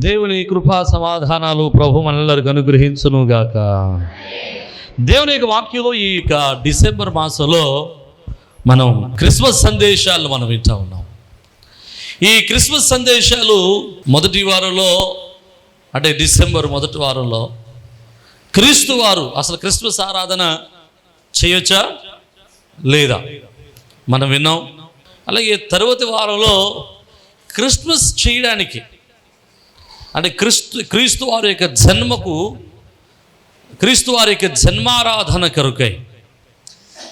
దేవుని కృపా సమాధానాలు ప్రభు మనల్లరికి అనుగ్రహించును గాక దేవుని యొక్క వాక్యంలో ఈ యొక్క డిసెంబర్ మాసంలో మనం క్రిస్మస్ సందేశాలు మనం వింటా ఉన్నాం. ఈ క్రిస్మస్ సందేశాలు మొదటి వారంలో అంటే డిసెంబర్ మొదటి వారంలో క్రీస్తు వారు అసలు క్రిస్మస్ ఆరాధన చేయొచ్చా? లేదా? మనం విన్నాం. అలాగే తరువాతి వారంలో క్రిస్మస్ చేయడానికి అంటే క్రీస్తు క్రీస్తు వారి యొక్క జన్మకు క్రీస్తు వారి యొక్క జన్మారాధన కరుకై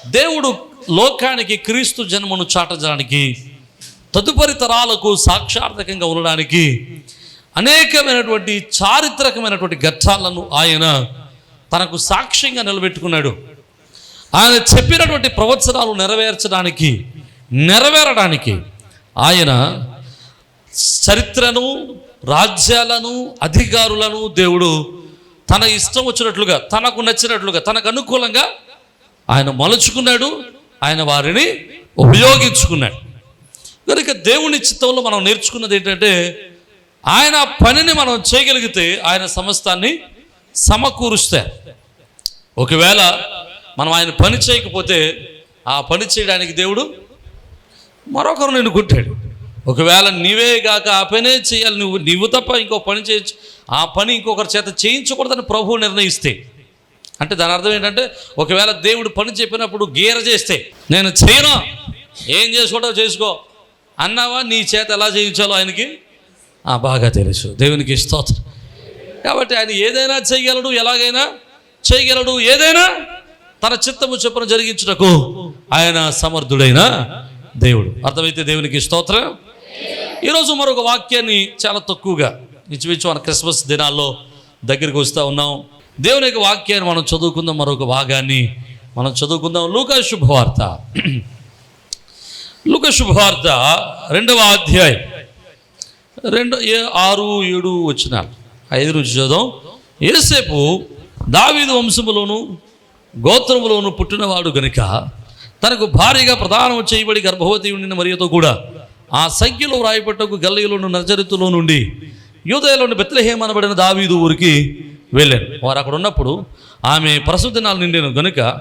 దేవుడు లోకానికి క్రీస్తు జన్మను చాటడానికి తదుపరి తరాలకు సాక్షార్థకంగా ఉండడానికి అనేకమైనటువంటి చారిత్రకమైనటువంటి ఘట్టాలను ఆయన తనకు సాక్ష్యంగా నిలబెట్టుకున్నాడు. ఆయన చెప్పినటువంటి ప్రవచనాలు నెరవేర్చడానికి నెరవేరడానికి ఆయన చరిత్రను రాజ్యాలను అధికారులను దేవుడు తన ఇష్టం వచ్చినట్లుగా తనకు నచ్చినట్లుగా తనకు అనుకూలంగా ఆయన మలుచుకున్నాడు ఆయన వారిని ఉపయోగించుకున్నాడు. కనుక దేవుని చిత్తంలో మనం నేర్చుకున్నది ఏంటంటే ఆయన పనిని మనం చేయగలిగితే ఆయన సమస్తాన్ని సమకూరుస్తారు ఒకవేళ మనం ఆయన పని చేయకపోతే ఆ పని చేయడానికి దేవుడు మరొకరు నిన్ను కుట్టాడు ఒకవేళ నీవే గాక ఆ పనే చేయాలి నువ్వు నువ్వు తప్ప ఇంకో పని చేయొచ్చు. ఆ పని ఇంకొకరి చేత చేయించకూడదని ప్రభువు నిర్ణయిస్తే. అంటే దాని అర్థం ఏంటంటే ఒకవేళ దేవుడు పని చెప్పినప్పుడు గీర చేస్తే నేను చేయను. ఏం చేసుకోవటో చేసుకో. అన్నావా నీ చేత ఎలా చేయించాలో ఆయనకి? ఆ, బాగా తెలుసు. దేవునికి స్తోత్రం. కాబట్టి ఆయన ఏదైనా చేయగలడు ఎలాగైనా చేయగలడు. ఏదైనా తన చిత్తము చొప్పున జరిగించుటకు ఆయన సమర్థుడైన దేవుడు. అర్థమైతే దేవునికి స్తోత్రం. ఈరోజు మరొక వాక్యాన్ని చాలా తక్కువగా ఇంచుమించు మన క్రిస్మస్ దినాల్లో దగ్గరికి వస్తూ ఉన్నాం. దేవుని యొక్క వాక్యాన్ని మనం చదువుకుందాం మరొక భాగాన్ని మనం చదువుకుందాం. లూకా శుభవార్త. లూక శుభవార్త రెండవ అధ్యాయం. రెండు ఏ ఆరు ఏడు వచ్చిన ఐదు నుంచి చదువు ఏసేపు దావీదు వంశములోను గోత్రములోను పుట్టినవాడు గనుక తనకు భారీగా ప్రదానం చేయబడి గర్భవతి ఉండిన మరియతో కూడా ఆ సంఖ్యలో వ్రాయపట్టకు గల్లయ్యలోను నజరితులో నుండి యూదయలోని బెత్లహేమ అనబడిన దావీదు ఊరికి వెళ్ళాను వారు అక్కడ ఉన్నప్పుడు ఆమె ప్రసవ దినాలు నిండిన గనుక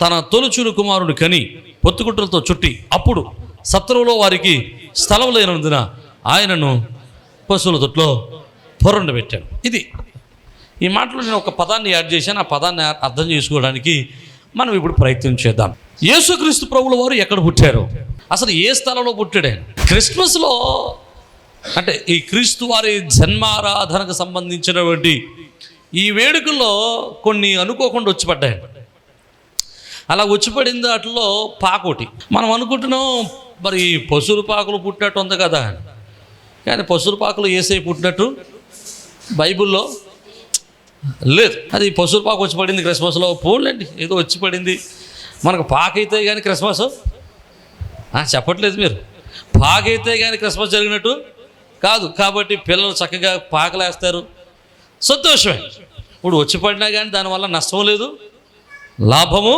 తన తొలుచూరు కుమారుడు కని పొత్తుకుట్రలతో చుట్టి అప్పుడు సత్రంలో వారికి స్థలం లేనందున ఆయనను పశువుల తొట్లో పొరండబెట్టాడు. ఇది ఈ మాటలో నేను ఒక పదాన్ని యాడ్ చేశాను. ఆ పదాన్ని అర్థం చేసుకోవడానికి మనం ఇప్పుడు ప్రయత్నం చేద్దాం. యేసుక్రీస్తు ప్రభుల వారు ఎక్కడ పుట్టారు? అసలు ఏ స్థలంలో పుట్టాడు ఆయన? క్రిస్మస్లో అంటే ఈ క్రీస్తు వారి జన్మారాధనకు సంబంధించినటువంటి ఈ వేడుకల్లో కొన్ని అనుకోకుండా వచ్చి పడ్డాయి అలా వచ్చి పడిన దాంట్లో పాకోటి మనం అనుకుంటున్నాం మరి పశువుల పాకులు పుట్టినట్టు ఉంది కదా అని. కానీ పశువుల పాకులు ఏసై పుట్టినట్టు బైబిల్లో లేదు. అది పశువుల పాకు వచ్చి పడింది క్రిస్మస్లో. పోలేండి ఏదో వచ్చి పడింది మనకు పాకైతే కానీ క్రిస్మస్ చెప్పట్లేదు మీరు. పాకైతే కానీ క్రిస్మస్ జరిగినట్టు కాదు. కాబట్టి పిల్లలు చక్కగా పాకలేస్తారు. సంతోషమే. ఇప్పుడు వచ్చి పడినా కానీ దానివల్ల నష్టం లేదు లాభము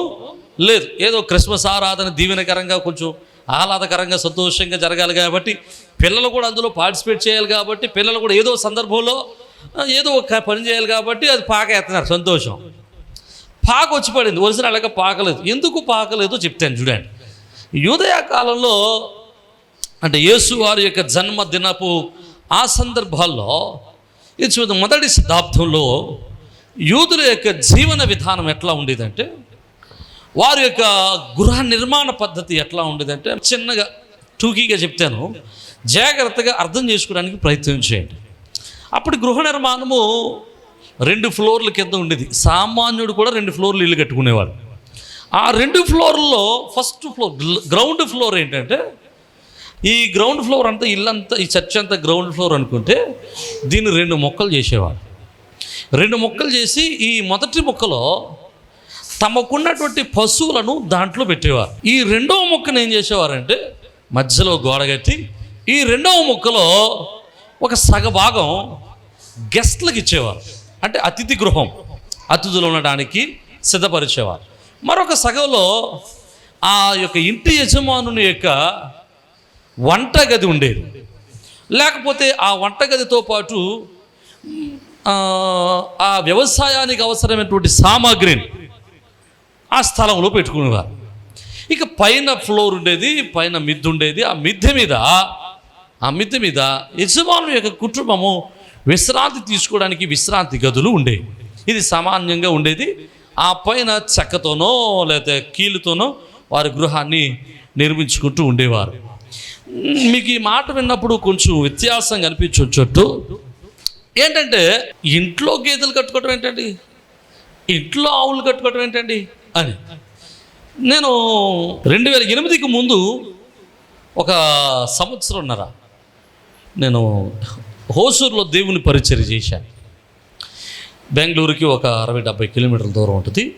లేదు. ఏదో క్రిస్మస్ ఆరాధన దీవెనకరంగా కొంచెం ఆహ్లాదకరంగా సంతోషంగా జరగాలి కాబట్టి పిల్లలు కూడా అందులో పార్టిసిపేట్ చేయాలి కాబట్టి పిల్లలు కూడా ఏదో సందర్భంలో ఏదో ఒక పని చేయాలి కాబట్టి అది పాక ఎత్తున్నారు సంతోషం. పాక వచ్చి పడింది. ఒరిజినల్ అలాగే పాకలేదు. ఎందుకు పాకలేదో చెప్తాను చూడండి. యూదయ కాలంలో అంటే యేసు వారి యొక్క జన్మదినపు ఆ సందర్భాల్లో ఇది చూద్దాం మొదటి శతాబ్దంలో యూదుల యొక్క జీవన విధానం ఎట్లా ఉండేదంటే వారి యొక్క గృహ నిర్మాణ పద్ధతి ఎట్లా ఉండేదంటే చిన్నగా టూకీగా చెప్తాను జాగ్రత్తగా అర్థం చేసుకోవడానికి ప్రయత్నం చేయండి. అప్పుడు గృహ నిర్మాణము రెండు ఫ్లోర్ల కింద ఉండేది. సామాన్యుడు కూడా రెండు ఫ్లోర్లు ఇల్లు కట్టుకునేవాడు. ఆ రెండు ఫ్లోర్లో ఫస్ట్ ఫ్లోర్ గ్రౌండ్ ఫ్లోర్ ఏంటంటే ఈ గ్రౌండ్ ఫ్లోర్ అంతా ఇల్లంతా ఈ చర్చ్ అంతా గ్రౌండ్ ఫ్లోర్ అనుకుంటే దీన్ని రెండు మొక్కలు చేసేవాడు రెండు మొక్కలు చేసి ఈ మొదటి మొక్కలో తమకున్నటువంటి పశువులను దాంట్లో పెట్టేవారు. ఈ రెండవ మొక్కను ఏం చేసేవారంటే మధ్యలో గోడగట్టి ఈ రెండవ మొక్కలో ఒక సగ భాగం గెస్ట్లకు ఇచ్చేవారు. అంటే అతిథి గృహం అతిథులు ఉండడానికి సిద్ధపరిచేవారు. మరొక సగంలో ఆ యొక్క ఇంటి యజమానుని యొక్క వంట గది ఉండేది. లేకపోతే ఆ వంటగదితో పాటు ఆ, ఆ వ్యవసాయానికి అవసరమైనటువంటి సామాగ్రిని ఆ స్థలంలో పెట్టుకునేవారు. ఇక పైన ఫ్లోర్ ఉండేది పైన మిద్దె ఉండేది. ఆ మిద్దె మీద ఆ మిద్దె మీద యజమాను యొక్క కుటుంబము విశ్రాంతి తీసుకోవడానికి విశ్రాంతి గదులు ఉండేవి. ఇది సామాన్యంగా ఉండేది. ఆ పైన చెక్కతోనో లేకపోతే కీలుతోనో వారి గృహాన్ని నిర్మించుకుంటూ ఉండేవారు. మీకు ఈ మాట విన్నప్పుడు కొంచెం వ్యత్యాసం కనిపించొచ్చు ఏంటంటే ఇంట్లో గేదెలు కట్టుకోవటం ఏంటండి? ఇంట్లో ఆవులు కట్టుకోవటం ఏంటండి? అని. నేను రెండు వేల ఎనిమిదికి ముందు ఒక సంవత్సరంన్నర నేను హోసూరులో దేవుని పరిచయం చేశాను. బెంగళూరుకి ఒక అరవై డెబ్బై కిలోమీటర్ల దూరం ఉంటుంది.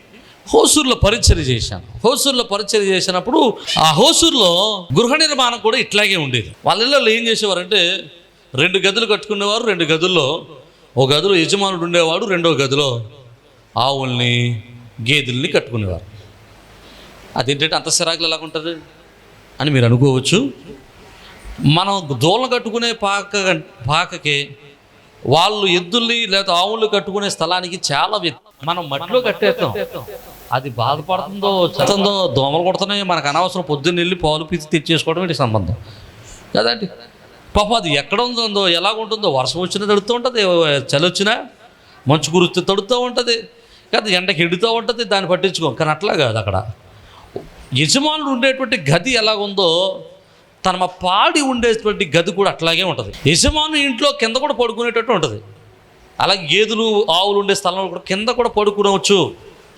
హోసూర్లో పరిచయం చేశాను. హోసూర్లో పరిచయం చేసినప్పుడు ఆ హోసూర్లో గృహ నిర్మాణం కూడా ఇట్లాగే ఉండేది. వాళ్ళ ఇళ్ళలో ఏం చేసేవారంటే రెండు గదులు కట్టుకునేవారు రెండు గదుల్లో ఒక గదిలో యజమానుడు ఉండేవాడు రెండో గదిలో ఆవుల్ని గేదెల్ని కట్టుకునేవారు. అదేంటంటే అంత సిరాకులు ఎలాగ ఉంటుంది అని మీరు అనుకోవచ్చు. మనం దూలం కట్టుకునే పాక పాకకి వాళ్ళు ఎద్దుల్ని లేదా ఆవులు కట్టుకునే స్థలానికి చాలా మనం మట్టిలో కట్టేస్తాం. అది బాధపడుతుందో చెత్తందో దోమలు కొడుతున్నాయి మనకు అనవసరం పొద్దున్న వెళ్ళి పాలు పిచ్చి తెచ్చేసుకోవడం ఇది సంబంధం. కదండి? పాప అది ఎక్కడ ఉందో ఎలా ఉంటుందో వర్షం వచ్చినా తడుతూ ఉంటుంది చలి వచ్చినా మంచు కురిస్తే తడుతూ ఉంటుంది. కదా ఎండకి ఎడుతూ ఉంటుంది దాన్ని పట్టించుకో. కానీ అట్లా కాదు అక్కడ. యజమానుడు ఉండేటువంటి గది ఎలాగుందో తన పాడి ఉండేటువంటి గది కూడా అట్లాగే ఉంటుంది. యజమాను ఇంట్లో కింద కూడా పడుకునేటట్టు ఉంటుంది. అలాగే గేదెలు ఆవులు ఉండే స్థలంలో కూడా కింద కూడా పడుకోవచ్చు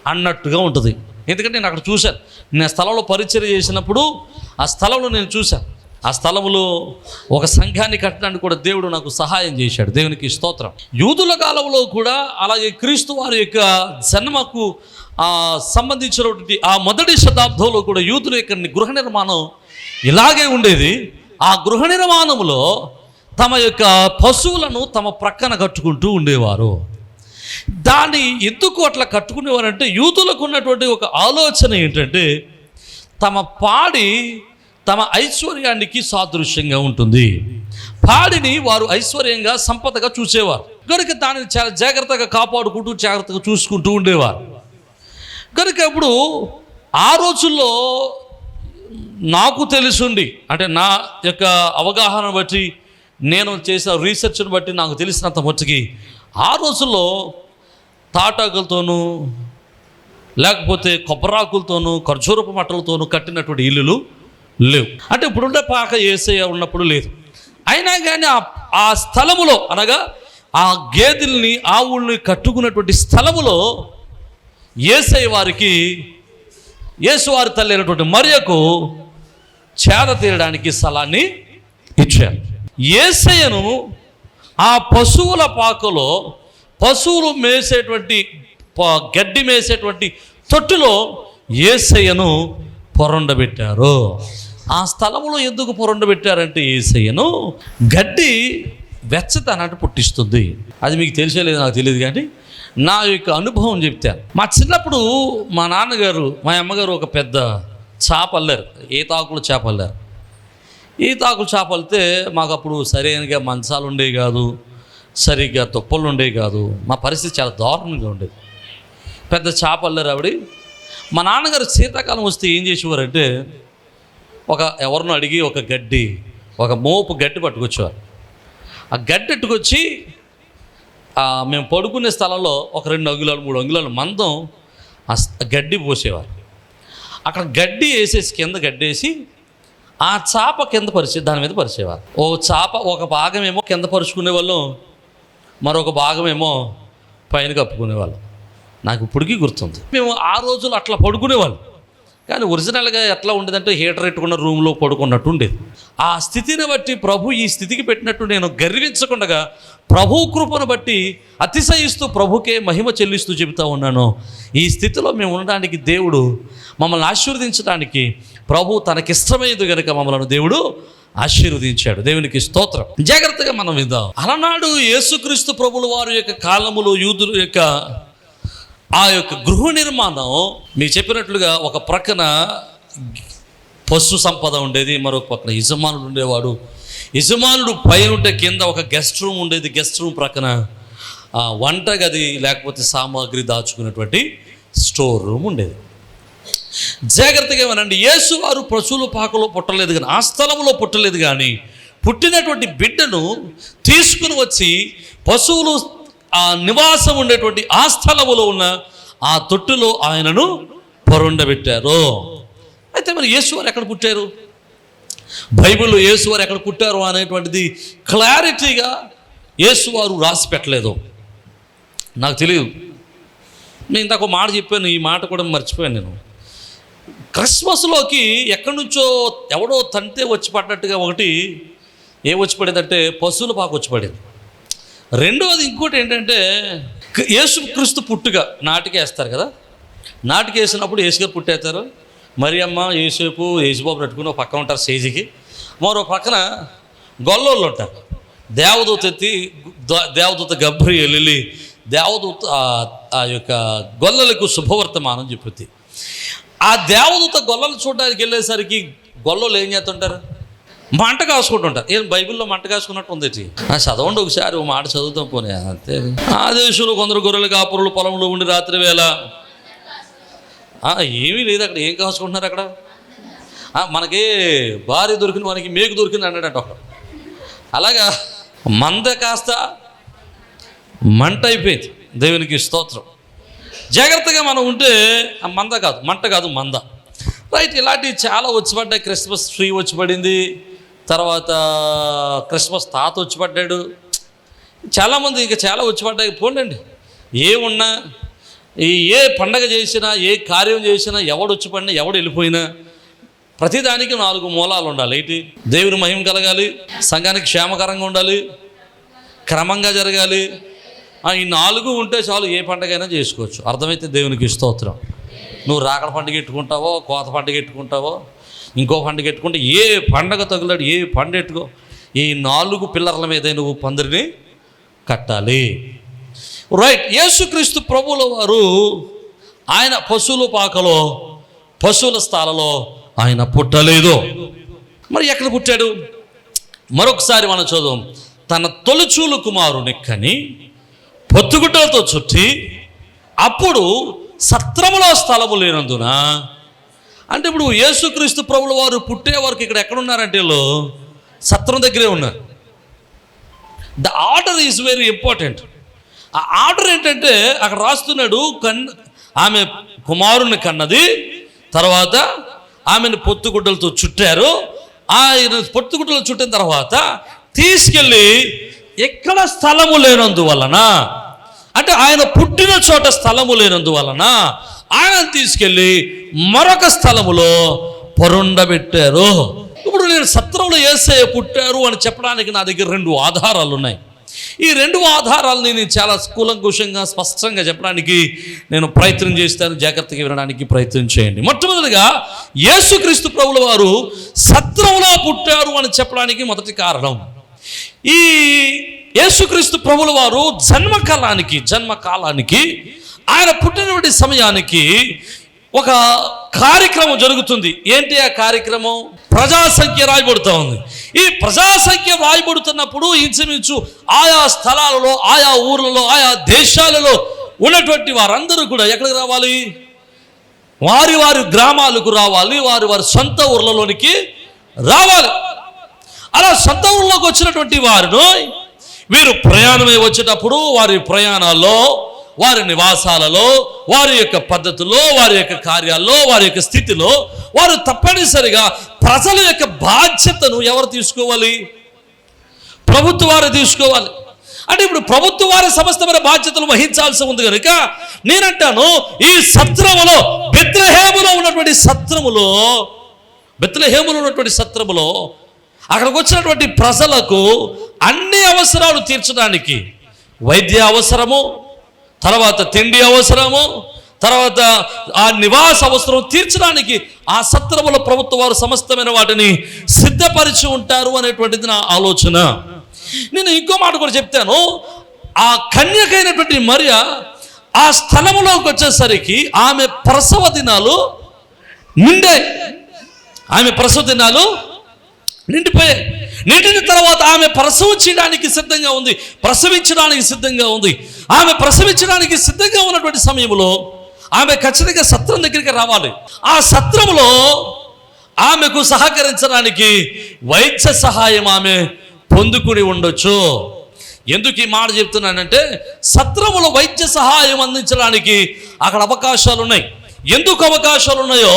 అన్నట్టుగా ఉంటుంది. ఎందుకంటే నేను అక్కడ చూశాను. నేను స్థలంలో పరిచయం చేసినప్పుడు ఆ స్థలంలో నేను చూశాను. ఆ స్థలంలో ఒక సంఘాన్ని కట్టడానికి కూడా దేవుడు నాకు సహాయం చేశాడు. దేవునికి స్తోత్రం. యూదుల కాలంలో కూడా అలాగే క్రీస్తు వారి యొక్క జన్మకు సంబంధించినటువంటి ఆ మొదటి శతాబ్దంలో కూడా యూదుల యొక్క గృహ నిర్మాణం ఇలాగే ఉండేది. ఆ గృహ నిర్మాణంలో తమ యొక్క పశువులను తమ ప్రక్కన కట్టుకుంటూ ఉండేవారు. దాన్ని ఎందుకు అట్లా కట్టుకునేవారంటే యూతులకు ఉన్నటువంటి ఒక ఆలోచన ఏంటంటే తమ పాడి తమ ఐశ్వర్యానికి సాదృశ్యంగా ఉంటుంది. పాడిని వారు ఐశ్వర్యంగా సంపదగా చూసేవారు. కనుక దానిని చాలా జాగ్రత్తగా కాపాడుకుంటూ జాగ్రత్తగా చూసుకుంటూ ఉండేవారు. కనుక ఇప్పుడు ఆ రోజుల్లో నాకు తెలుసుండి. అంటే నా యొక్క అవగాహన బట్టి నేను చేసిన రీసెర్చ్ని బట్టి నాకు తెలిసినంత మట్టుకి ఆ రోజుల్లో తాటాకులతోనూ లేకపోతే కొబ్బరాకులతోనూ ఖర్జూరపు మట్టలతోనూ కట్టినటువంటి ఇల్లులు లేవు. అంటే ఇప్పుడుండే పాక ఏసయ్య ఉన్నప్పుడు లేదు. అయినా కానీ ఆ ఆ స్థలములో అనగా ఆ గేదెల్ని ఆవుల్ని కట్టుకున్నటువంటి స్థలములో ఏసై వారికి యేసువారి తల్లి అయినటువంటి మరియకు చేద తీరడానికి స్థలాన్ని ఇచ్చారు. ఏసయ్యను ఆ పశువుల పాకలో పశువులు మేసేటువంటి ప- గడ్డి మేసేటువంటి తొట్టులో ఏసయ్యను పొరండబెట్టారు. ఆ స్థలంలో ఎందుకు పొరండబెట్టారంటే ఏసయ్యను గడ్డి వెచ్చతనాన్ని పుట్టిస్తుంది. అది మీకు తెలిసేలేదు నాకు తెలియదు కానీ నా యొక్క అనుభవం చెప్తాను మా చిన్నప్పుడు మా నాన్నగారు మా అమ్మగారు ఒక పెద్ద చేప అల్లారు. ఈతాకులు చేప అల్లారు. ఈతాకులు చేప అల్లితే మాకు అప్పుడు సరైనగా మంచాలు ఉండేవి కాదు సరిగ్గా తుప్పలు ఉండేవి కాదు. మా పరిస్థితి చాలా దారుణంగా ఉండేది. పెద్ద చేప అల్లారు ఆవిడ. మా నాన్నగారు శీతాకాలం వస్తే ఏం చేసేవారంటే ఒక ఎవరినో అడిగి ఒక గడ్డి ఒక మోపు గడ్డి పట్టుకొచ్చేవారు. ఆ గడ్డి ఎట్టుకొచ్చి మేము పడుకునే స్థలంలో ఒక రెండు అంగుళాలు మూడు అంగుళాలు మందం ఆ గడ్డి పోసేవారు. అక్కడ గడ్డి వేసేసి కింద గడ్డి వేసి ఆ చాప కింద పరిచే దాని మీద పరిచేవారు. ఓ చాప ఒక భాగం ఏమో కింద పరుచుకునే వాళ్ళం మరొక భాగమేమో పైన కప్పుకునేవాళ్ళం నాకు ఇప్పటికీ గుర్తుంది. మేము ఆ రోజులు అట్లా పడుకునేవాళ్ళం. కానీ ఒరిజినల్గా ఎట్లా ఉండేదంటే హీటర్ పెట్టుకున్న రూమ్లో పడుకున్నట్టు ఉండేది ఆ స్థితిని బట్టి ప్రభు ఈ స్థితికి పెట్టినట్టు నేను గర్వించకుండా ప్రభు కృపను బట్టి అతిశయిస్తూ ప్రభుకే మహిమ చెల్లిస్తూ చెబుతా ఉన్నాను. ఈ స్థితిలో మేము ఉండడానికి దేవుడు మమ్మల్ని ఆశీర్వదించడానికి ప్రభు తనకిష్టమైనది కనుక మమ్మల్ని దేవుడు ఆశీర్వదించాడు. దేవునికి స్తోత్రం. జాగ్రత్తగా మనం విందాం. అలనాడు యేసుక్రీస్తు ప్రభుల వారి యొక్క కాలములు యూదుల యొక్క ఆ యొక్క గృహ నిర్మాణం మీకు చెప్పినట్లుగా ఒక ప్రక్కన పశు సంపద ఉండేది మరొక పక్కన యజమానుడు ఉండేవాడు. యజమానుడు పైన ఉంటే కింద ఒక గెస్ట్ రూమ్ ఉండేది గెస్ట్ రూమ్ ప్రక్కన వంట వంటగది లేకపోతే సామాగ్రి దాచుకున్నటువంటి స్టోర్ రూమ్ ఉండేది. జాగ్రత్తగా ఏమనండి యేసు వారు పశువుల పాకలో పుట్టలేదు కానీ ఆ స్థలంలో పుట్టలేదు కానీ పుట్టినటువంటి బిడ్డను తీసుకుని వచ్చి పశువులు ఆ నివాసం ఉండేటువంటి ఆ స్థలములో ఉన్న ఆ తొట్టులో ఆయనను పొరుండబెట్టారు. అయితే మరి యేసు వారు ఎక్కడ పుట్టారు? బైబిల్లో యేసు వారు ఎక్కడ పుట్టారు అనేటువంటిది క్లారిటీగా యేసు వారు రాసి పెట్టలేదు. నాకు తెలియదు నేను ఇందాక ఒక మాట చెప్పాను ఈ మాట కూడా మర్చిపోయాను నేను. క్రిస్మస్లోకి ఎక్కడి నుంచో ఎవడో తంతే వచ్చి పడ్డట్టుగా ఒకటి ఏ వచ్చి పడేదంటే పశువుల పాకు వచ్చి పడేది. రెండవది ఇంకోటి ఏంటంటే యేసుక్రీస్తు పుట్టుక నాటికేస్తారు కదా? నాటికేసినప్పుడు యేసుగారు పుట్టేస్తారు. మరి అమ్మ యేసేపు యేసుబాబు పెట్టుకుని ఒక పక్కన ఉంటారు సేజీకి మరో పక్కన గొల్లోళ్ళు ఉంటారు. దేవదూత ఎత్తి దేవదూత గబ్బరి వెళ్ళి దేవదూత ఆ- ఆ యొక్క గొల్లలకు శుభవర్తమానం చెప్పుద్ది ఆ దేవదూత గొల్లలు చూడడానికి వెళ్ళేసరికి గొల్లలు ఏం చేస్తుంటారు? మంట కాసుకుంటుంటారు ఏం బైబిల్లో మంట కాసుకున్నట్టు ఉంది ఇది. ఆ చదవండి ఒకసారి ఓ మాట చదువుతాం పోనీ. అంతే. ఆ దేశంలో కొందరు గొర్రెలు కాపురులు పొలంలో ఉండి రాత్రి వేళ. ఏమీ లేదు అక్కడ. ఏం కాసుకుంటున్నారు అక్కడ? మనకి భార్య దొరికింది మనకి మేకు దొరికింది అన్నాడంట ఒకడు. అలాగా మంద కాస్త మంట అయిపోయింది. దేవునికి స్తోత్రం. జాగ్రత్తగా మనం ఉంటే ఆ మంద కాదు మంట కాదు మంద. రైట్ ఇలాంటివి చాలా వచ్చి పడ్డాయి క్రిస్మస్ ట్రీ వచ్చిపడింది. తర్వాత క్రిస్మస్ తాత వచ్చి పడ్డాడు చాలామంది ఇంకా చాలా వచ్చి పడ్డాయి పోండి ఏమున్నా ఈ ఏ పండగ చేసినా ఏ కార్యం చేసినా ఎవడు వచ్చి పడినా ఎవడు వెళ్ళిపోయినా ప్రతిదానికి నాలుగు మూలాలు ఉండాలి. ఏంటి? దేవుని మహిమ కలగాలి సంఘానికి క్షేమకరంగా ఉండాలి క్రమంగా జరగాలి. ఈ నాలుగు ఉంటే చాలు ఏ పండగైనా చేసుకోవచ్చు. అర్థమైతే దేవునికి స్తోత్రం. నువ్వు రాకడ పండుగ ఎట్టుకుంటావో కోత పండుగ ఎట్టుకుంటావో ఇంకో పండుగ ఎట్టుకుంటే ఏ పండగ తగులాడు ఏ పండు ఎట్టుకో. ఈ నాలుగు పిల్లర్ల మీద నువ్వు పందిరిని కట్టాలి. రైట్ యేసుక్రీస్తు ప్రభుల వారు ఆయన పశువుల పాకలో పశువుల స్థాలలో ఆయన పుట్టలేదు. మరి ఎక్కడ పుట్టాడు? మరొకసారి మనం చదువు తన తొలిచూలు కుమారుని కని పొత్తుగుడ్డలతో చుట్టి అప్పుడు సత్రములో స్థలము లేనందున అంటే ఇప్పుడు యేసుక్రీస్తు ప్రభుల వారు పుట్టే వరకు ఇక్కడ ఎక్కడున్నారంటే వీళ్ళు? సత్రం దగ్గరే ఉన్నారు. The order is very important ఆ ఆర్డర్ ఏంటంటే అక్కడ రాస్తున్నాడు కన్ ఆమె కుమారుని కన్నది తర్వాత ఆమెను పొత్తుగుడ్డలతో చుట్టారు. ఆయన పొత్తుగుడ్డలు చుట్టిన తర్వాత తీసుకెళ్ళి ఎక్కడ స్థలము లేనందువలన అంటే ఆయన పుట్టిన చోట స్థలము లేనందువలన ఆయన తీసుకెళ్ళి మరొక స్థలములో పొరుండబెట్టారు. ఇప్పుడు నేను సత్రంలో ఏసే పుట్టారు అని చెప్పడానికి నా దగ్గర రెండు ఆధారాలు ఉన్నాయి. ఈ రెండు ఆధారాలని నేను చాలా కూలంకుషంగా స్పష్టంగా చెప్పడానికి నేను ప్రయత్నం చేస్తాను. జాగ్రత్తగా వినడానికి ప్రయత్నం చేయండి. మొట్టమొదటిగా యేసుక్రీస్తు ప్రభుల వారు సత్రంలో పుట్టారు అని చెప్పడానికి మొదటి కారణం. ఈ యేసుక్రీస్తు ప్రభుల వారు జన్మకాలానికి జన్మకాలానికి ఆయన పుట్టినటువంటి సమయానికి ఒక కార్యక్రమం జరుగుతుంది. ఏంటి ఆ కార్యక్రమం? ప్రజా సంఖ్య రాయబడుతూ ఉంది. ఈ ప్రజా సంఖ్య రాయబడుతున్నప్పుడు ఇంచుమించు ఆయా స్థలాలలో ఆయా ఊర్లలో ఆయా దేశాలలో ఉన్నటువంటి వారందరూ కూడా ఎక్కడికి రావాలి? వారి వారి గ్రామాలకు రావాలి వారి వారి సొంత ఊర్లలోనికి రావాలి. అలా సొంత ఊర్లోకి వచ్చినటువంటి వారిను వీరు ప్రయాణమై వచ్చేటప్పుడు వారి ప్రయాణాల్లో వారి నివాసాలలో వారి యొక్క పద్ధతిలో వారి యొక్క కార్యాల్లో వారి యొక్క స్థితిలో వారు తప్పనిసరిగా ప్రజల యొక్క బాధ్యతను ఎవరు తీసుకోవాలి? ప్రభుత్వ వారు తీసుకోవాలి. అంటే ఇప్పుడు ప్రభుత్వ వారి సమస్తమైన బాధ్యతలు వహించాల్సి ఉంది కనుక నేనంటాను ఈ సత్రములో బెత్లహేములో ఉన్నటువంటి సత్రములో బెత్లహేములో ఉన్నటువంటి సత్రములో అక్కడికి వచ్చినటువంటి ప్రజలకు అన్ని అవసరాలు తీర్చడానికి వైద్య అవసరము తర్వాత తిండి అవసరము తర్వాత ఆ నివాస అవసరం తీర్చడానికి ఆ సత్రముల ప్రభుత్వ వారు సమస్తమైన వాటిని సిద్ధపరిచి ఉంటారు అనేటువంటిది నా ఆలోచన. నేను ఇంకో మాట కూడా చెప్తాను. ఆ కన్యకైనటువంటి మరియ ఆ స్థలములోకి వచ్చేసరికి ఆమె ప్రసవ దినాలు నిండే. ఆమె ప్రసవ దినాలు నిండిపోయాయి నిండిన తర్వాత ఆమె ప్రసవించడానికి సిద్ధంగా ఉంది ప్రసవించడానికి సిద్ధంగా ఉంది. ఆమె ప్రసవించడానికి సిద్ధంగా ఉన్నటువంటి సమయంలో ఆమె ఖచ్చితంగా సత్రం దగ్గరికి రావాలి. ఆ సత్రములో ఆమెకు సహకరించడానికి వైద్య సహాయం ఆమె పొందుకుని ఉండొచ్చు. ఎందుకు ఈ మాట చెప్తున్నానంటే సత్రములో వైద్య సహాయం అందించడానికి అక్కడ అవకాశాలు ఉన్నాయి ఎందుకు అవకాశాలు ఉన్నాయో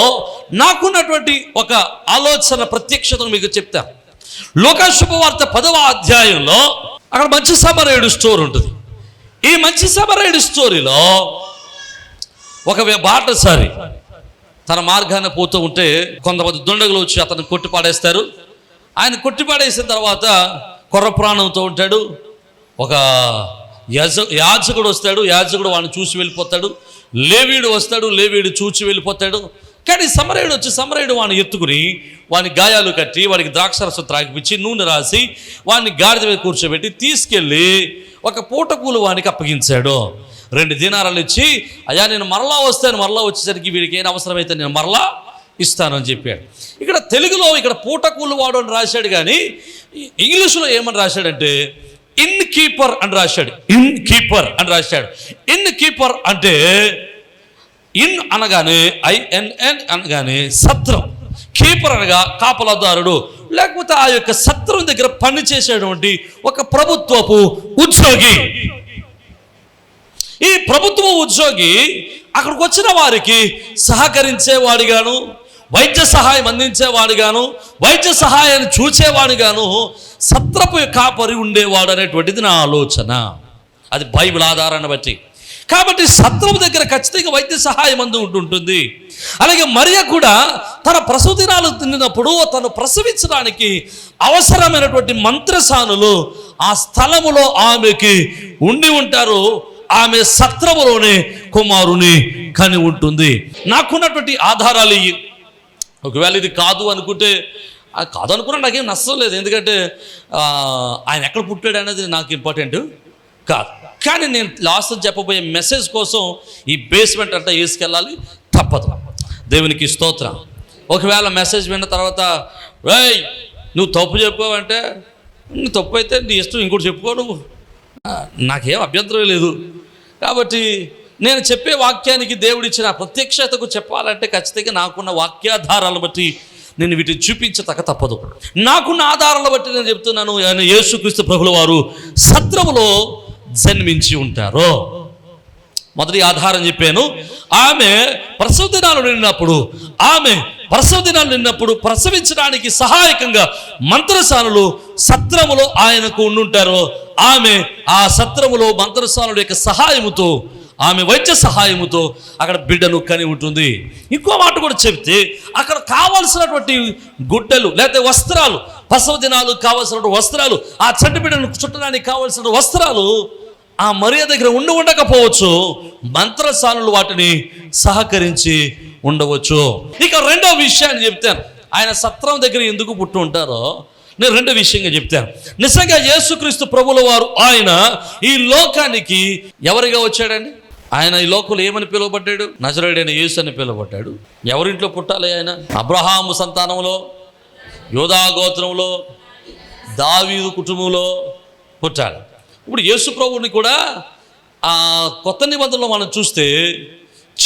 నాకున్నటువంటి ఒక ఆలోచన ప్రత్యక్షతను మీకు చెప్తాను లోకాశుభవార్త పదవ అధ్యాయంలో అక్కడ మంచి సమరేడు స్టోర్ ఉంటుంది. ఈ మంచి సబరైడ్ స్టోరీలో ఒక బాటసారి తన మార్గాన్ని పోతూ ఉంటే కొంతమంది దుండగులు వచ్చి అతను కొట్టి పాడేస్తారు ఆయన కొట్టి పాడేసిన తర్వాత కొర్ర ప్రాణంతో ఉంటాడు. ఒక యజ యాజకుడు వస్తాడు. యాజకుడు వాడిని చూసి వెళ్ళిపోతాడు. లేవీడు వస్తాడు. లేవీడు చూచి వెళ్ళిపోతాడు. కానీ సమరయుడు వచ్చి సమరయుడు వాడిని ఎత్తుకుని వాని గాయాలు కట్టి వాడికి ద్రాక్షరసం త్రాగిపించి నూనె రాసి వాడిని గాడిద మీద కూర్చోబెట్టి తీసుకెళ్ళి ఒక పూటకూలు వానికి అప్పగించాడు. రెండు దినారాలు ఇచ్చి అయ్యా నేను మరలా వస్తాను మరలా వచ్చేసరికి వీడికి ఏం అవసరమైతే నేను మరలా ఇస్తానని చెప్పాడు. ఇక్కడ తెలుగులో ఇక్కడ పూటకూలు వాడు అని రాశాడు కానీ ఇంగ్లీషులో ఏమని రాశాడంటే ఇన్ కీపర్ అని రాశాడు. ఇన్ కీపర్ అని రాశాడు. ఇన్ కీపర్ అంటే ఇన్ అనగానే ఐఎన్ఎన్ అనగానే సత్రం. కీపర్ అనగా కాపలాదారుడు లేకపోతే ఆ యొక్క సత్రం దగ్గర పనిచేసేటువంటి ఒక ప్రభుత్వపు ఉద్యోగి. ఈ ప్రభుత్వ ఉద్యోగి అక్కడికి వచ్చిన వారికి సహకరించేవాడిగాను వైద్య సహాయం అందించేవాడిగాను వైద్య సహాయాన్ని చూచేవాడిగాను సత్రపు కాపరి ఉండేవాడు అనేటువంటిది నా ఆలోచన. అది బైబిల్ ఆధారాన్ని బట్టి. కాబట్టి సత్రము దగ్గర ఖచ్చితంగా వైద్య సహాయం అందు ఉంటుంటుంది. అలాగే మరియ కూడా తన ప్రసవ తిన్నప్పుడు తను ప్రసవించడానికి అవసరమైనటువంటి మంత్రసానులు ఆ స్థలములో ఆమెకి ఉండి ఉంటారు. ఆమె సత్రములోనే కుమారుని కని ఉంటుంది. నాకున్నటువంటి ఆధారాలు ఇవి ఒకవేళ ఇది కాదు అనుకుంటే ఆ కాదు అనుకున్నా నాకేం నష్టం లేదు. ఎందుకంటే ఆయన ఎక్కడ పుట్టాడు అనేది నాకు ఇంపార్టెంట్ కాదు. కానీ నేను లాస్ట్ చెప్పబోయే మెసేజ్ కోసం ఈ బేస్మెంట్ అంతా వేసుకెళ్ళాలి. తప్పదు. దేవునికి స్తోత్రం. ఒకవేళ మెసేజ్ విన్న తర్వాత వేయ్ నువ్వు తప్పు చెప్పావంటే నువ్వు తప్పు అయితే నీ ఇష్టం ఇంకోటి చెప్పుకో నువ్వు. నాకేం అభ్యంతరం లేదు. కాబట్టి నేను చెప్పే వాక్యానికి దేవుడిచ్చిన ప్రత్యక్షతకు చెప్పాలంటే ఖచ్చితంగా నాకున్న వాక్యాధారాలను బట్టి నేను వీటిని చూపించతక తప్పదు. నాకున్న ఆధారాలను బట్టి నేను చెప్తున్నాను. ఆయన యేసుక్రీస్తు ప్రభుల వారు సత్రములో జన్మించి ఉంటారు. మొదటి ఆధారం చెప్పాను. ఆమె ప్రసవ దినాలు నిన్నప్పుడు ఆమె ప్రసవ దినాలు నిన్నప్పుడు ప్రసవించడానికి సహాయకంగా మంత్రసానులు సత్రములో ఆయనకు ఉండుంటారు ఆమె ఆ సత్రములో మంత్రసానుల యొక్క సహాయముతో ఆమె వైద్య సహాయముతో అక్కడ బిడ్డను కని ఉంటుంది. ఇంకో మాట కూడా చెప్తే అక్కడ కావలసినటువంటి గుడ్డలు లేకపోతే వస్త్రాలు ప్రసవ దినాలు కావలసినటువంటి వస్త్రాలు ఆ చంటి బిడ్డను చుట్టడానికి కావలసిన వస్త్రాలు ఆ మరియ దగ్గర ఉండి ఉండకపోవచ్చు. మంత్రసానులు వాటిని సహకరించి ఉండవచ్చు. ఇక రెండో విషయాన్ని చెప్తాను. ఆయన సత్రం దగ్గర ఎందుకు పుట్టి ఉంటారో నేను రెండో విషయంగా చెప్తాను. నిజంగా యేసుక్రీస్తు ప్రభుల వారు ఆయన ఈ లోకానికి ఎవరిగా వచ్చాడండి? ఆయన ఈ లోకంలో ఏమని పిలువబడ్డాడు? నజరుడైన యేసు అని పిలువబడ్డాడు. ఎవరింట్లో పుట్టాలి ఆయన? అబ్రహాము సంతానంలో యోధా గోత్రంలో దావీదు కుటుంబంలో పుట్టాడు. ఇప్పుడు యేసుప్రభుడిని కూడా ఆ కొత్త నిబంధనలో మనం చూస్తే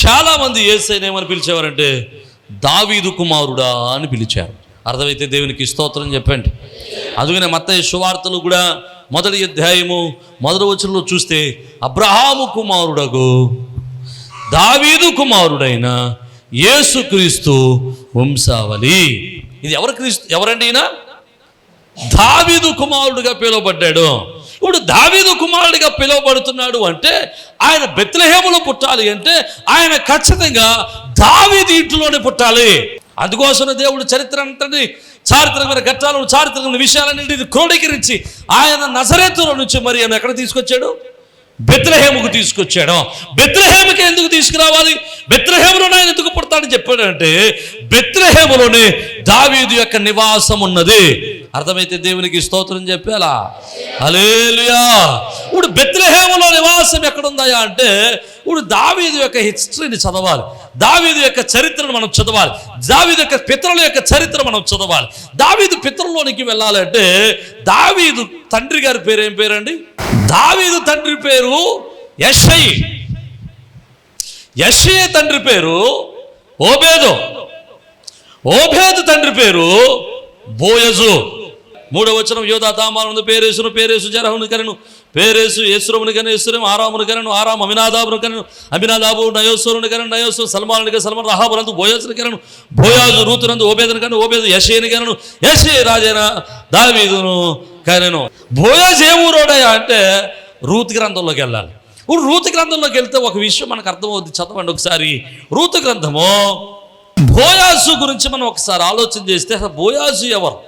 చాలామంది యేసైన ఏమని పిలిచేవారంటే దావీదు కుమారుడా అని పిలిచారు. అర్థమైతే దేవునికి స్తోత్రం చెప్పండి. అందుకనే మత శువార్తలు కూడా మొదటి అధ్యాయము మొదటి వచనంలో చూస్తే అబ్రహాము కుమారుడగు దావీదు కుమారుడైన యేసుక్రీస్తు వంశావళి. ఇది ఎవరు క్రీస్తు ఎవరండి ఈయన? దావీదు కుమారుడుగా పిలువబడ్డాడు. ఇప్పుడు దావీదు కుమారుడిగా పిలువబడుతున్నాడు అంటే ఆయన బెత్లహేములో పుట్టాలి అంటే ఆయన ఖచ్చితంగా దావీది ఇంట్లోనే పుట్టాలి. అందుకోసం దేవుడు చరిత్ర అంతటి చారిత్రకమైన ఘట్టాలను చారిత్రకమైన విషయాలన్నింటిని క్రోడీకరించి ఆయన నజరేతులో నుంచి మరి ఆయన ఎక్కడ తీసుకొచ్చాడు? బెత్రహేముకు తీసుకొచ్చాడు. బెత్రహేముకి ఎందుకు తీసుకురావాలి? బెత్లహేములోనే ఆయన ఎందుకు పుడతాడని చెప్పాడంటే బెత్లహేములోనే దావీదు యొక్క నివాసం ఉన్నది. అర్థమైతే దేవునికి స్తోత్రం చెప్పాలా? అలేలుయా ఇప్పుడు బెత్లహేములో నివాసం ఎక్కడుందయా అంటే ఇప్పుడు దావీదు యొక్క హిస్టరీని చదవాలి. దావీదు యొక్క చరిత్రను మనం చదవాలి. దావీదు యొక్క పితరుల యొక్క చరిత్ర మనం చదవాలి. దావీదు పితరులోనికి వెళ్ళాలంటే దావీదు తండ్రి గారి పేరు ఏం పేరండి? దావీదు తండ్రి పేరు యషై యషయ తండ్రి పేరు ఓబేదు. ఓబేదు తండ్రి పేరు బోయజు. మూడవ వచనం యోధా దామాను పేరేసును పేరేసు జరహును కరెను పేరేసు యేసురమును కను యేసురం ఆరామును కరెను ఆరాం అమినాదాబును కరెను అమినాదాబు నయోసురుని కరెను నయోసు సల్మానుని సల్మాన్ రహాబునందు భోయోసుని కరెను బోయాజు రూతునందు ఓబేదను కను ఓబేదు యషేని కరెను యషే రాజైన దావీదును కరెను బోయాజ్ ఏ ఊరోడయా అంటే రూత్ గ్రంథంలోకి వెళ్ళాలి. ఇప్పుడు రూతు గ్రంథంలోకి వెళ్తే ఒక విషయం మనకు అర్థమవుద్ది. చదవండి ఒకసారి. రూతు గ్రంథము భోయాసు గురించి మనం ఒకసారి ఆలోచన చేస్తే అసలు బోయాజు ఎవరు?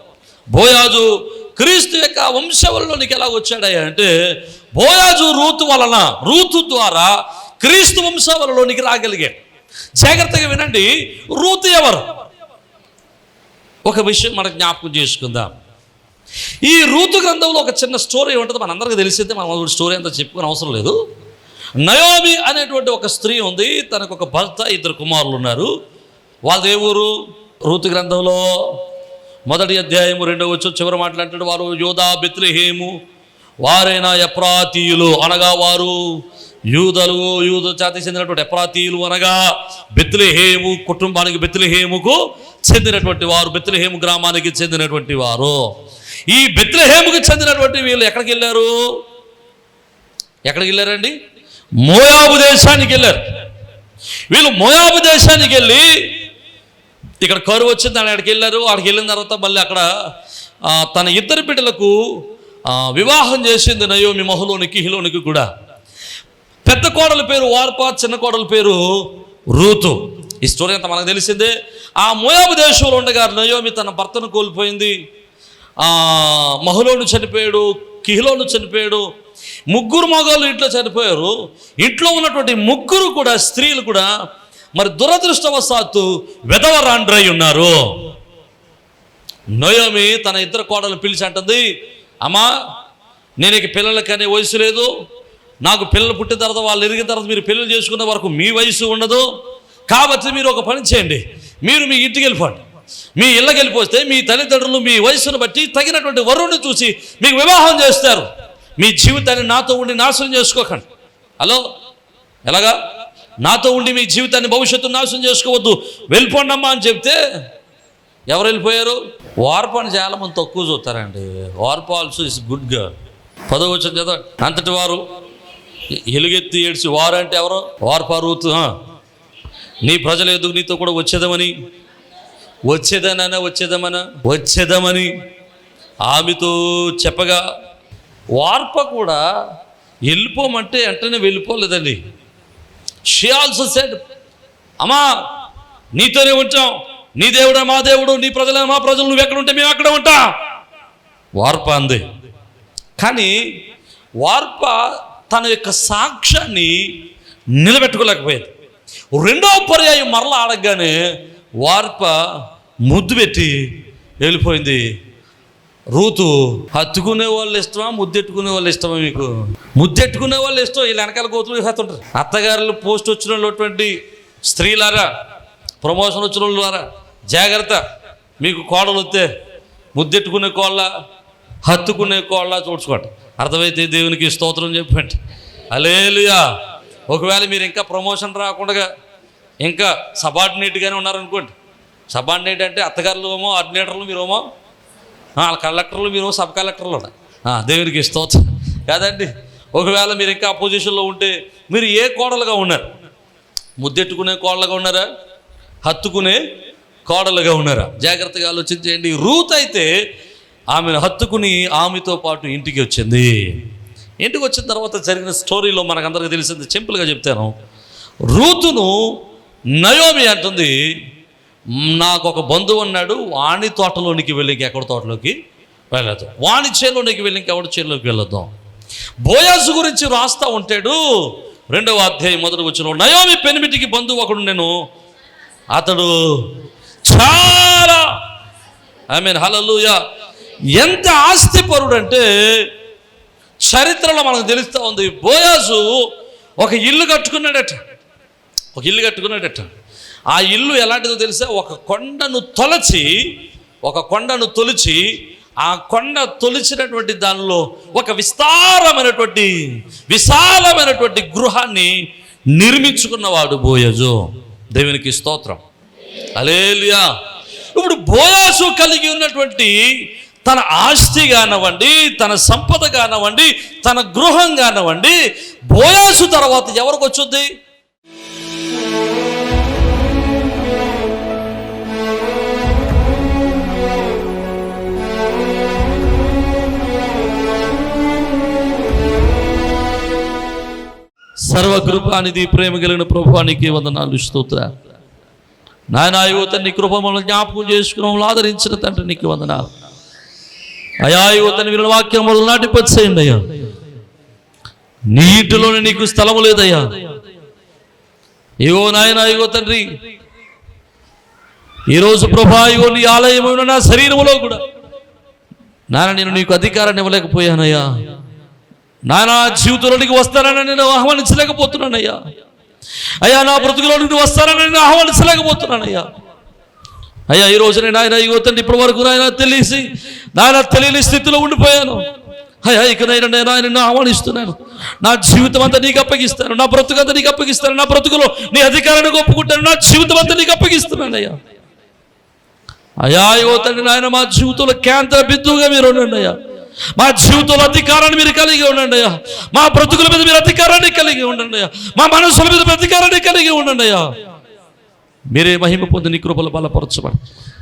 బోయాజు క్రీస్తు యొక్క వంశంలోనికి ఎలా వచ్చాడయ్యా అంటే బోయాజు రూతు వలన రూతు ద్వారా క్రీస్తు వంశావళిలోనికి రాగలిగాడు. జాగ్రత్తగా వినండి రూతు ఎవరు? ఒక విషయం మనకు జ్ఞాపకం చేసుకుందాం. ఈ రూతు గ్రంథంలో ఒక చిన్న స్టోరీ ఉంటుంది మనందరికీ తెలిసిందే మనం స్టోరీ అంతా చెప్పుకునే అవసరం లేదు. నయోమి అనేటువంటి ఒక స్త్రీ ఉంది తనకు ఒక భర్త ఇద్దరు కుమారులు ఉన్నారు. వాళ్ళది ఏ ఊరు? రూతు గ్రంథంలో మొదటి అధ్యాయము రెండవ వచ్చు చివరి మాట్లాంటాడు వారు యోధా బెత్లెహేము వారైన ఎప్రాతీయులు అనగా వారు యూదలు యూద జాతికి చెందినటువంటి ఎప్రాతీయులు అనగా బెత్లెహేము కుటుంబానికి బెత్లెహేముకు చెందినటువంటి వారు బెత్లెహేము గ్రామానికి చెందినటువంటి వారు. ఈ బెత్లెహేముకు చెందినటువంటి వీళ్ళు ఎక్కడికి వెళ్ళారు? ఎక్కడికి వెళ్ళారండి? మోయాబు దేశానికి వెళ్ళారు. వీళ్ళు మోయాబు దేశానికి వెళ్ళి ఇక్కడ కరువు వచ్చింది అక్కడికి వెళ్ళారు. అక్కడికి వెళ్ళిన తర్వాత మళ్ళీ అక్కడ తన ఇద్దరు బిడ్డలకు వివాహం చేసింది నయోమి మహులోనికి హిలోనికి కూడా. పెద్ద కోడల పేరు వార్ప చిన్న కోడల పేరు రూతు. ఈ స్టోరీ అంతా మనకు తెలిసిందే. ఆ మోయాబు దేశంలో ఉండగా నయోమి తన భర్తను కోల్పోయింది. మహులోను చనిపోయాడు కిహిలోను చనిపోయాడు. ముగ్గురు మగవాళ్ళు ఇంట్లో చనిపోయారు. ఇంట్లో ఉన్నటువంటి ముగ్గురు కూడా స్త్రీలు కూడా మరి దురదృష్టవశాత్తు వెదవరాండ్రై ఉన్నారు. నయోమి తన ఇద్దరు కోడలు పిలిచి అంటుంది అమ్మా నేను ఇక పిల్లలకి అనే వయసు లేదు. నాకు పిల్లలు పుట్టిన తర్వాత వాళ్ళు ఎరిగిన తర్వాత మీరు పిల్లలు చేసుకున్న వరకు మీ వయసు ఉండదు. కాబట్టి మీరు ఒక పని చేయండి. మీరు మీ ఇంటికి వెళ్ళిపోండి. మీ ఇళ్ళకి వెళ్ళిపోతే మీ తల్లిదండ్రులు మీ వయసును బట్టి తగినటువంటి వరుణ్ణి చూసి మీకు వివాహం చేస్తారు. మీ జీవితాన్ని నాతో ఉండి నాశనం చేసుకోకండి. హలో? ఎలాగా? నాతో ఉండి మీ జీవితాన్ని భవిష్యత్తు నాశనం చేసుకోవద్దు. వెళ్ళిపోండి అమ్మా అని చెప్తే ఎవరు వెళ్ళిపోయారు? వార్పాన్ని చాలా మంది తక్కువ చూస్తారండి. వార్ప ఆల్సో ఇస్ గుడ్ గర్ల్ పదవి వచ్చింది కదా అంతటి వారు ఎలుగెత్తి ఏడ్చి వారు అంటే ఎవరో వార్ప నీ ప్రజలు ఎందుకు నీతో కూడా వచ్చేదమని? వచ్చేదనైనా వచ్చేదమనా వచ్చేదమని ఆమెతో చెప్పగా వార్ప కూడా వెళ్ళిపోమంటే వెంటనే వెళ్ళిపోలేదండి. షీ ఆల్సో సెడ్ అమ్మా నీతోనే ఉంటాం నీ దేవుడే మా దేవుడు నీ ప్రజలే మా ప్రజలు నువ్వు ఎక్కడ ఉంటే మేము అక్కడ ఉంటాం. వార్ప అంది. కానీ వార్ప తన యొక్క సాక్ష్యాన్ని నిలబెట్టుకోలేకపోయేది. రెండవ పర్యాయం మరలా అడగగానే వార్ప ముద్దు పెట్టి వెళ్ళిపోయింది. రూతు హత్తుకునే వాళ్ళు ఇష్టమా ముద్దెట్టుకునే వాళ్ళు ఇష్టమా మీకు? ముద్దెట్టుకునే వాళ్ళు ఇష్టం వీళ్ళు వెనకాల కోతులు హత్తుంటారు అత్తగారులు పోస్ట్ వచ్చిన వాళ్ళటువంటి స్త్రీలారా ప్రమోషన్ వచ్చిన వాళ్ళారా జాగ్రత్త. మీకు కోడలు వస్తే ముద్దెట్టుకునే కోళ్ళ హత్తుకునే కోళ్ళ చూడ్చుకోండి అర్థమైతే దేవునికి స్తోత్రం చెప్పండి. అలేలుయా ఒకవేళ మీరు ఇంకా ప్రమోషన్ రాకుండా ఇంకా సబార్డినేట్గానే ఉన్నారనుకోండి. సబార్డినేట్ అంటే అత్తగారులు ఏమో ఆర్డినేటర్లు మీరేమో వాళ్ళ కలెక్టర్లు మీరు సబ్ కలెక్టర్లు ఉన్నాయి. దేవునికి స్తోత్రం. కాదండి ఒకవేళ మీరు ఇంకా అపోజిషన్లో ఉంటే మీరు ఏ కోడలుగా ఉన్నారు? ముద్దెట్టుకునే కోడలుగా ఉన్నారా? హత్తుకునే కోడలుగా ఉన్నారా? జాగ్రత్తగా ఆలోచించేయండి రూత్ అయితే ఆమెను హత్తుకుని ఆమెతో పాటు ఇంటికి వచ్చింది. ఇంటికి వచ్చిన తర్వాత జరిగిన స్టోరీలో మనకందరికీ తెలిసింది సింపుల్గా చెప్తాను. రూతును నయోమి అంటుంది. నాకు ఒక బంధువు ఉన్నాడు వాణి తోటలోనికి వెళ్ళి ఎక్కడ తోటలోకి వెళ్ళదు. వాణి చేలోనికి వెళ్ళి ఇంకెవడి చేలోకి వెళ్ళొద్దాం బోయాసు గురించి రాస్తా ఉంటాడు. రెండవ అధ్యాయం మొదటి వచ్చిన నయోమి పెనిమిటికి బంధువు ఒకడు నేను అతడు చాలా ఐ మీన్ హలలుయ ఎంత ఆస్తిపరుడు అంటే చరిత్రలో మనకు తెలుస్తూ ఉంది. బోయాసు ఒక ఇల్లు కట్టుకున్నాడట. ఒక ఇల్లు కట్టుకున్నాడట. ఆ ఇల్లు ఎలాంటిదో తెలుసా? ఒక కొండను తొలచి ఒక కొండను తొలిచి ఆ కొండ తొలిచినటువంటి దానిలో ఒక విస్తారమైనటువంటి విశాలమైనటువంటి గృహాన్ని నిర్మించుకున్నవాడు బోయజు. దేవునికి స్తోత్రం. అలేలియా ఇప్పుడు బోయాసు కలిగి ఉన్నటువంటి తన ఆస్తి కానివ్వండి తన సంపద కానివ్వండి తన గృహం కానివ్వండి బోయాసు తర్వాత ఎవరికి వచ్చింది? సర్వకృపానిధి ప్రేమ కలిగిన ప్రభానికి వందనాలు స్తోత్ర. నాయన యువత నీ కృప మమ్మల్ని జ్ఞాపకం చేసుకున్నాం ఆదరించిన తండ్రి నీకు వందనాలు. అయా యువతని వీళ్ళ వాక్యం మొదలు నాటి పచ్చేయండి అయ్యా. నీ ఇంటిలోనే నీకు స్థలము లేదయ్యా. ఏవో నాయన ఇగో తండ్రి ఈరోజు ప్రభా ఇగో నీ ఆలయమైన నా శరీరములో కూడా నాన్న నేను నీకు అధికారాన్ని ఇవ్వలేకపోయానయ్యా. నానా జీవితంలోనికి వస్తానని నేను ఆహ్వానించలేకపోతున్నానయ్యా. అయ్యా నా బ్రతుకులోనికి నువ్వు వస్తానని నేను ఆహ్వానించలేకపోతున్నానయ్యా. అయ్యా ఈ రోజు నేను ఆయన యువతండి ఇప్పటి వరకు నాయన తెలిసి నాయన తెలియని స్థితిలో ఉండిపోయాను. అయ్యా ఇక నేను నేను ఆయన ఆహ్వానిస్తున్నాను. నా జీవితం అంతా నీకు అప్పగిస్తాను. నా బ్రతుకు అంతా నీకు అప్పగిస్తాను. నా బ్రతుకులో నీ అధికారాన్ని ఒప్పుకుంటాను నా జీవితం అంతా నీకు అప్పగిస్తున్నాను అయ్యా అయా యువతండి నాయన మా జీవితంలో కేంద్ర బిందువుగా మీరు ఉండండి అయ్యా. మా జీవితంలో అధికారాన్ని మీరు కలిగి ఉండండి అయ్యా. మా బ్రతుకుల మీద మీరు అధికారాన్ని కలిగి ఉండండి అయ్యా. మా మనసుల మీద అధికారాన్ని కలిగి ఉండండి అయ్యా. మీరే మహిమ పొంది నీ కృపలు బలపరచబడి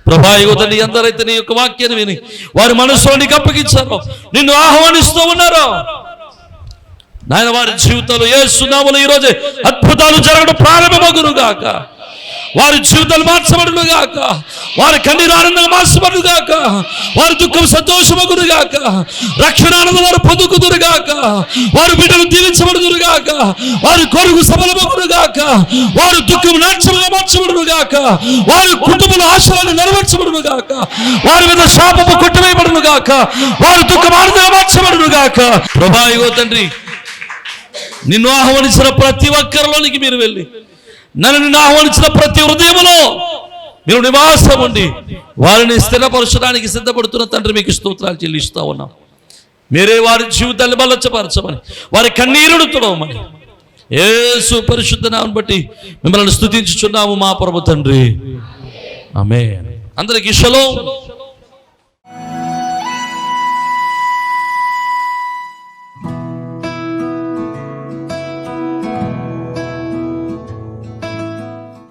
ప్రభా యువతని ఎందరైతే నీ యొక్క వాక్యాన్ని విని వారి మనసులో నీకు అప్పగించారో. నిన్ను ఆహ్వానిస్తూ ఉన్నారో? నాయన వారి జీవితంలో ఏ సున్నాములు ఈరోజు అద్భుతాలు జరగడం ప్రారంభమగును గాక. వారి జీవితాలు మార్చబడును గాక వారి కన్నీరు ఆనందంగా మార్చబడును గాక వారి దుఃఖం సంతోషమగును గాక రక్షణ ఆనందం వారు పొందుకుదురు గాక వారి బిడ్డలు దీవించబడుదురు గాక వారి కొరుగు సఫలమగును గాక వారు దుఃఖం నాట్యంగా మార్చబడును గాక వారి కుటుంబల ఆశయాలు నెరవేర్చబడును గాక వారి మీద శాపము కొట్టవేయబడును గాక వారి దుఃఖం ఆనందంగా మార్చబడును గాక ప్రభాయో తండ్రి నిన్ను ఆహ్వానించిన ప్రతి ఒక్కరిలోనికి మీరు వెళ్ళి. నన్ను ఆహ్వానించిన ప్రతి హృదయంలో మీరు నివాసం ఉండి వారిని స్థిరపరచడానికి సిద్ధపడుతున్న తండ్రి మీకు స్తోత్రాలు చెల్లిస్తూ ఉన్నాం. మీరే వారి జీవితాన్ని బలచ్చపరచమని వారి కన్నీరును తుడవమని. ఏ సుపరిశుద్ధ నామని బట్టి మిమ్మల్ని స్థుతించుచున్నాము మా ప్రభు తండ్రి. ఆమె అందరికి షలో.